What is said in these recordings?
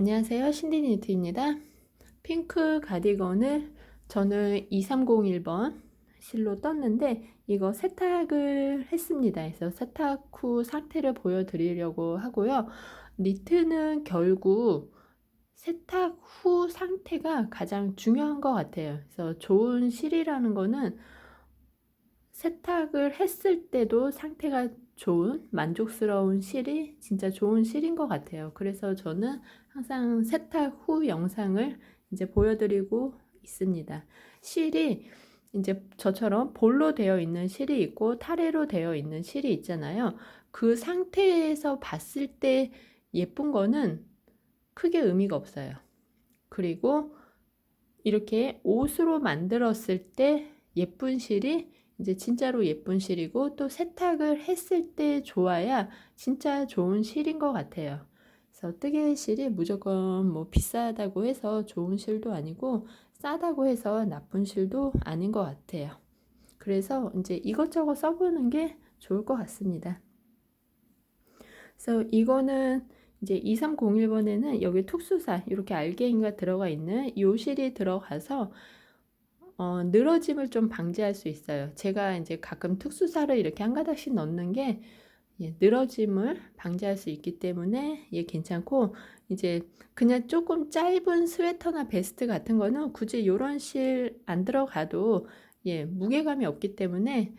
안녕하세요. 신디 니트입니다. 핑크 가디건을 저는 2301번 실로 떴는데 이거 세탁을 했습니다. 그래서 세탁 후 상태를 보여드리려고 하고요. 니트는 결국 세탁 후 상태가 가장 중요한 것 같아요. 그래서 좋은 실이라는 거는 세탁을 했을 때도 상태가 좋은 만족스러운 실이 진짜 좋은 실인 것 같아요. 그래서 저는 항상 세탁 후 영상을 이제 보여드리고 있습니다. 실이 이제 저처럼 볼로 되어 있는 실이 있고 타래로 되어 있는 실이 있잖아요. 그 상태에서 봤을 때 예쁜 거는 크게 의미가 없어요. 그리고 이렇게 옷으로 만들었을 때 예쁜 실이 이제 진짜로 예쁜 실이고 또 세탁을 했을 때 좋아야 진짜 좋은 실인 것 같아요. 그래서 뜨개 실이 무조건 뭐 비싸다고 해서 좋은 실도 아니고 싸다고 해서 나쁜 실도 아닌 것 같아요. 그래서 이제 이것저것 써보는 게 좋을 것 같습니다. 그래서 이거는 이제 2301번에는 여기 툭수사 이렇게 알갱이가 들어가 있는 요 실이 들어가서 어, 늘어짐을 좀 방지할 수 있어요. 제가 이제 가끔 특수사를 이렇게 한 가닥씩 넣는 게 예, 늘어짐을 방지할 수 있기 때문에 예, 괜찮고 이제 그냥 조금 짧은 스웨터나 베스트 같은 거는 굳이 이런 실 안 들어가도 예, 무게감이 없기 때문에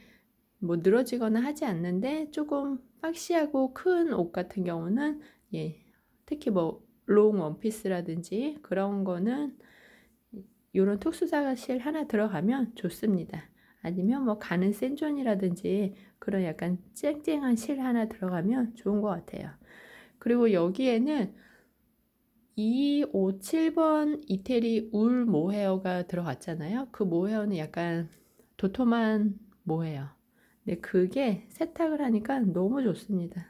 뭐 늘어지거나 하지 않는데 조금 박시하고 큰 옷 같은 경우는 예, 특히 뭐 롱 원피스라든지 그런 거는 이런 특수사실 하나 들어가면 좋습니다. 아니면 뭐 가는 센존이라든지 그런 약간 쨍쨍한 실 하나 들어가면 좋은 것 같아요. 그리고 여기에는 257번 이태리 울 모헤어가 들어갔잖아요. 그 모헤어는 약간 도톰한 모헤어. 근데 그게 세탁을 하니까 너무 좋습니다.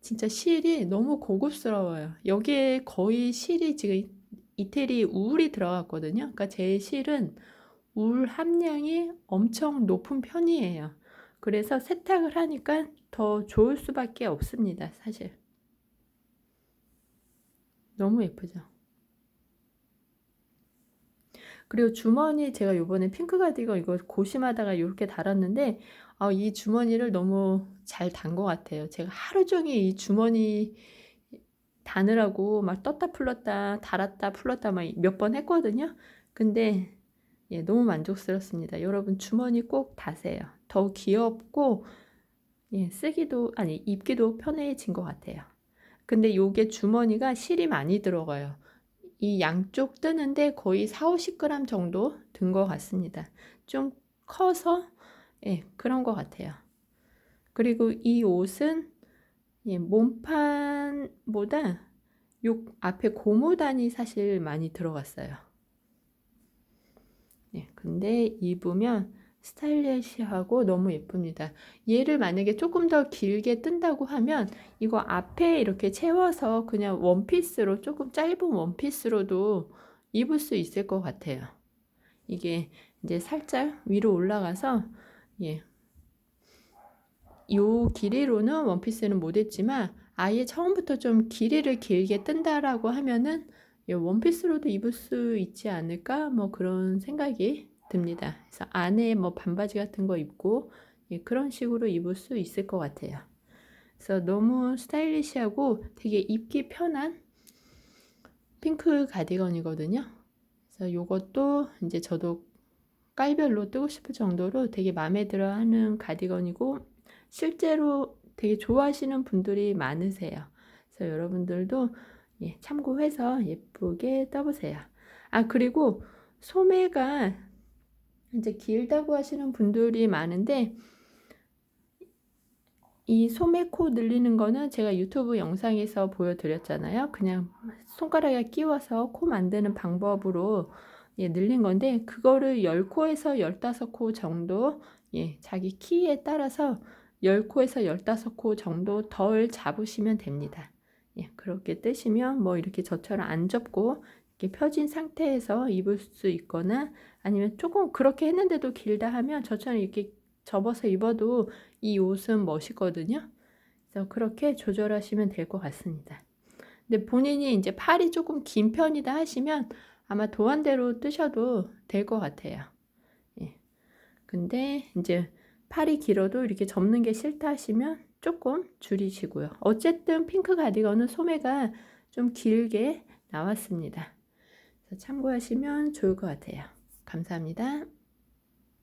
진짜 실이 너무 고급스러워요. 여기에 거의 실이 지금 이태리 울이 들어갔거든요. 그러니까 제 실은 울 함량이 엄청 높은 편이에요. 그래서 세탁을 하니까 더 좋을 수밖에 없습니다. 사실. 너무 예쁘죠? 그리고 주머니 제가 요번에 핑크 가디건 이거 고심하다가 이렇게 달았는데 아, 이 주머니를 너무 잘 단 것 같아요. 제가 하루 종일 이 주머니 다느라고 막 떴다 풀렀다 달았다 풀렀다 막 몇 번 했거든요. 근데 예, 너무 만족스럽습니다. 여러분 주머니 꼭 다세요. 더 귀엽고 예, 쓰기도 아니 입기도 편해진 것 같아요. 근데 요게 주머니가 실이 많이 들어가요. 이 양쪽 뜨는데 거의 4, 50g 정도 든 것 같습니다. 좀 커서 예, 그런 것 같아요. 그리고 이 옷은 예, 몸판보다 요 앞에 고무단이 사실 많이 들어갔어요. 네, 근데 입으면 스타일리시하고 너무 예쁩니다. 얘를 만약에 조금 더 길게 뜬다고 하면 이거 앞에 이렇게 채워서 그냥 원피스로 조금 짧은 원피스로도 입을 수 있을 것 같아요. 이게 이제 살짝 위로 올라가서 예, 요 길이로는 원피스는 못했지만 아예 처음부터 좀 길이를 길게 뜬다라고 하면은 원피스로도 입을 수 있지 않을까 뭐 그런 생각이 듭니다. 그래서 안에 뭐 반바지 같은 거 입고 예, 그런 식으로 입을 수 있을 것 같아요. 그래서 너무 스타일리시하고 되게 입기 편한 핑크 가디건이거든요. 그래서 이것도 이제 저도 깔별로 뜨고 싶을 정도로 되게 마음에 들어 하는 가디건이고 실제로 되게 좋아하시는 분들이 많으세요. 그래서 여러분들도 예, 참고해서 예쁘게 떠보세요. 아, 그리고 소매가 이제 길다고 하시는 분들이 많은데 이 소매코 늘리는 거는 제가 유튜브 영상에서 보여드렸잖아요. 그냥 손가락에 끼워서 코 만드는 방법으로 예, 늘린 건데 그거를 10코에서 15코 정도 예, 자기 키에 따라서 10코에서 15코 정도 덜 잡으시면 됩니다. 예, 그렇게 뜨시면 뭐 이렇게 저처럼 안 접고 이렇게 펴진 상태에서 입을 수 있거나 아니면 조금 그렇게 했는데도 길다 하면 저처럼 이렇게 접어서 입어도 이 옷은 멋있거든요. 그래서 그렇게 조절하시면 될 것 같습니다. 근데 본인이 이제 팔이 조금 긴 편이다 하시면 아마 도안대로 뜨셔도 될 것 같아요. 예. 근데 이제 팔이 길어도 이렇게 접는 게 싫다 하시면 조금 줄이시고요. 어쨌든 핑크 가디건은 소매가 좀 길게 나왔습니다. 참고하시면 좋을 것 같아요. 감사합니다.